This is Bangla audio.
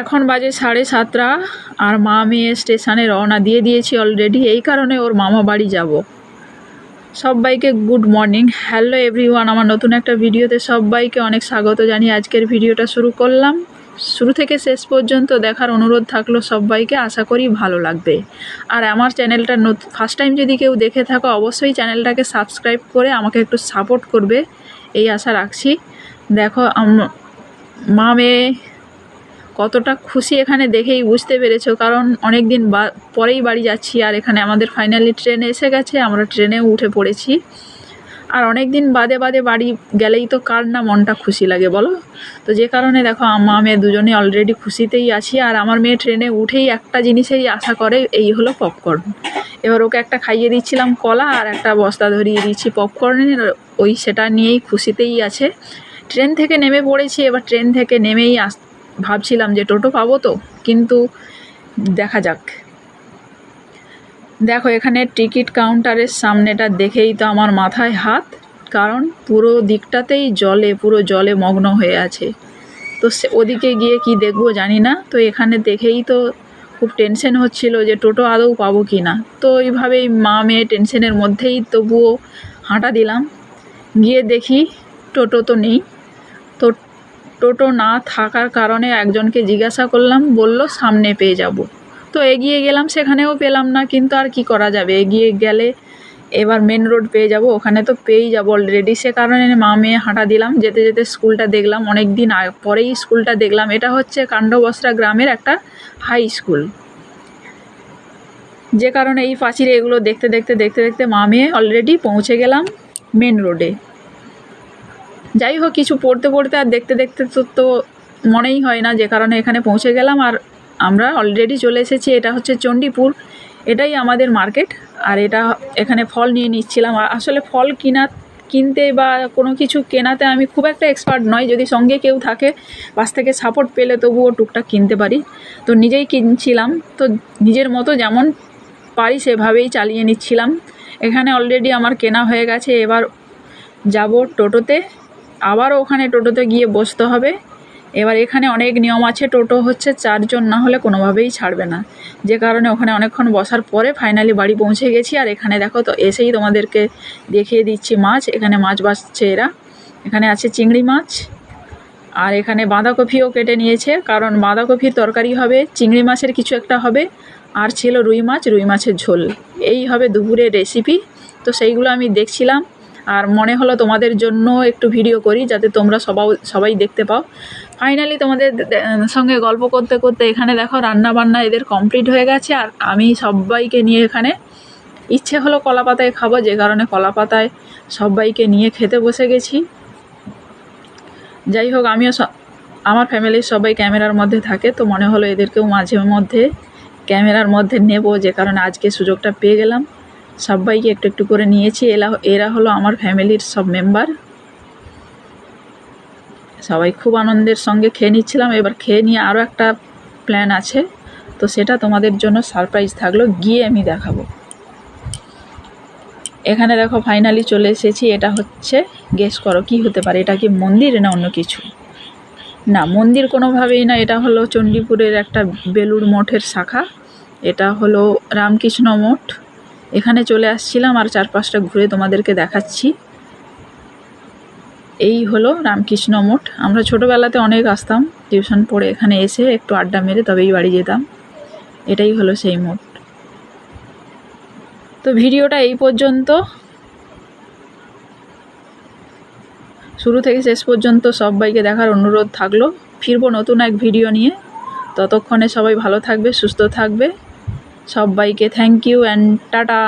এখন বাজে সাড়ে সাতটা আর মা মেয়ে স্টেশনে রওনা দিয়ে দিয়েছি অলরেডি এই কারণে ওর মামা বাড়ি যাব। সবাইকে গুড মর্নিং হ্যালো এভরিওয়ান আমার নতুন একটা ভিডিওতে সবাইকে অনেক স্বাগত জানিয়ে আজকের ভিডিওটা শুরু করলাম। শুরু থেকে শেষ পর্যন্ত দেখার অনুরোধ থাকল সবাইকে, আশা করি ভালো লাগবে। আর আমার চ্যানেলটা নতুন ফার্স্ট টাইম যদি কেউ দেখে থাকো, অবশ্যই চ্যানেলটাকে সাবস্ক্রাইব করে আমাকে একটু সাপোর্ট করবে। এই আশা রাখছি। দেখো মা মেয়ে কতটা খুশি এখানে দেখেই বুঝতে পেরেছ। কারণ অনেক দিন পরেই বাড়ি যাচ্ছি আর এখানে আমাদের ফাইনালি ট্রেন এসে গেছে, আমরা ট্রেনেও উঠে পড়েছি। আর অনেক দিন বাদে বাদে বাড়ি গেলেই তো কার না মনটা খুশি লাগে বলো? তো যে কারণে দেখো মা মেয়ে দুজনে অলরেডি খুশিতেই আছি। আর আমার মেয়ে ট্রেনে উঠেই একটা জিনিসেই আশা করে, এই হলো পপকর্ন এবার ওকে একটা খাইয়ে দিচ্ছিলাম কলা আর একটা বস্তা ধরিয়ে দিচ্ছি পপকর্নের ওই সেটা নিয়েই খুশিতেই আছে। ট্রেন থেকে নেমে পড়েছি, এবার ট্রেন থেকে নেমেই আস ভাবছিলাম যে টোটো পাবো তো, কিন্তু দেখা যাক। দেখো, এখানে টিকিট কাউন্টারের সামনেটা দেখেই তো আমার মাথায় হাত, কারণ পুরো দিকটাতেই জলে, পুরো জলে মগ্ন হয়ে আছে। তো সে, ওদিকে গিয়ে কি দেখব জানি না, তো এখানে দেখেই তো খুব টেনশন হচ্ছিল যে টোটো আদৌ পাবো কি না। তো এইভাবেই মা মেয়ে টেনশনের মধ্যেই তবুও হাঁটা দিলাম। গিয়ে দেখি টোটো তো নেই। টোটো না থাকার কারণে একজনকে জিজ্ঞাসা করলাম, বলল, সামনে পেয়ে যাব। তো এগিয়ে গেলাম, সেখানেও পেলাম না, কিন্তু আর কি করা যাবে? এগিয়ে গেলে এবার মেন রোড পেয়ে যাব, ওখানে তো পেয়েই যাব অলরেডি সে কারণে মা মেয়ে হাঁটা দিলাম, যেতে যেতে স্কুলটা দেখলাম অনেক দিন পরেই স্কুলটা দেখলাম। এটা হচ্ছে কাণ্ডবস্ত্রা গ্রামের একটা হাই স্কুল যে কারণে এই পাঁচিরে এগুলো দেখতে দেখতে দেখতে দেখতে মা মেয়ে অলরেডি পৌঁছে গেলাম মেন রোডে যাই হোক, কিছু পড়তে পড়তে আর দেখতে দেখতে তো তো মনেই হয় না যে কারণে এখানে পৌঁছে গেলাম। আর আমরা অলরেডি চলে এসেছি, এটা হচ্ছে চণ্ডীপুর। এটাই আমাদের মার্কেট আর এটা এখানে ফল নিয়ে নিচ্ছিলাম। আসলে ফল কিনা, কিনতে বা কোনো কিছু কেনাতে আমি খুব একটা এক্সপার্ট নয় যদি সঙ্গে কেউ থাকে পাশ থেকে সাপোর্ট পেলে তবুও টুকটাক কিনতে পারি। তো নিজেই কিনছিলাম। তো নিজের মতো যেমন পারি, সেভাবেই চালিয়ে নিচ্ছিলাম। এখানে অলরেডি আমার কেনা হয়ে গেছে। এবার যাব টোটোতে। আবারও ওখানে টোটোতে গিয়ে বসতে হবে। এবার এখানে অনেক নিয়ম আছে, টোটো হচ্ছে চারজন, না হলে কোনোভাবেই ছাড়বে না। যে কারণে ওখানে অনেকক্ষণ বসার পরে ফাইনালি বাড়ি পৌঁছে গেছি। আর এখানে দেখো তো, এসেই তোমাদেরকে দেখিয়ে দিচ্ছি মাছ। এখানে মাছ বাছছে এরা। এখানে আছে চিংড়ি মাছ। আর এখানে বাঁধাকপিও কেটে নিয়েছে। কারণ বাঁধাকপির তরকারি হবে, চিংড়ি মাছের কিছু একটা হবে। আর ছিল রুই মাছ, রুই মাছের ঝোল। এই হবে দুপুরের রেসিপি তো সেইগুলো আমি দেখছিলাম। আর মনে হলো তোমাদের জন্য একটু ভিডিও করি, যাতে তোমরা সবাই সবাই দেখতে পাও। ফাইনালি তোমাদের সঙ্গে গল্প করতে করতে এখানে দেখো রান্না বান্না এদের কমপ্লিট হয়ে গেছে, আর আমি সবাইকে নিয়ে এখানে ইচ্ছে হলো কলা পাতায় খাব, যে কারণে কলা পাতায় সবাইকে নিয়ে খেতে বসে গেছি। যাই হোক, আমিও আমার ফ্যামিলির সবাই ক্যামেরার মধ্যে থাকে, তো মনে হলো এদেরকেও মাঝে মধ্যে ক্যামেরার মধ্যে নেব, যে কারণে আজকে সুযোগটা পেয়ে গেলাম। সবাইকে একটু একটু করে নিয়েছি। এরা এরা হলো আমার ফ্যামিলির সব মেম্বার। সবাই খুব আনন্দের সঙ্গে খেয়ে নিচ্ছিলাম। এবার খেয়ে নিয়ে আরও একটা প্ল্যান আছে। তো সেটা তোমাদের জন্য সারপ্রাইজ থাকল। গিয়ে আমি দেখাবো। এখানে দেখো ফাইনালি চলে এসেছি। এটা হচ্ছে গেস করো কি হতে পারে? এটা কি মন্দির না অন্য কিছু? না, মন্দির কোনোভাবেই না। এটা হলো চণ্ডীপুরের একটা বেলুড় মঠের শাখা। এটা হলো রামকৃষ্ণ মঠ। এখানে চলে আসছিলাম আর চারপাশটা ঘুরে তোমাদেরকে দেখাচ্ছি। এই হলো রামকৃষ্ণ মঠ। আমরা ছোটোবেলাতে অনেক আসতাম, টিউশন পড়ে এখানে এসে একটু আড্ডা মেরে তবেই বাড়ি যেতাম। এটাই হলো সেই মঠ। তো ভিডিওটা এই পর্যন্ত। শুরু থেকে শেষ পর্যন্ত সবাইকে দেখার অনুরোধ থাকল। ফিরবো নতুন এক ভিডিও নিয়ে। ততক্ষণে সবাই ভালো থাকবে, সুস্থ থাকবে। সবাইকে থ্যাংক ইউ অ্যান্ড টাটা।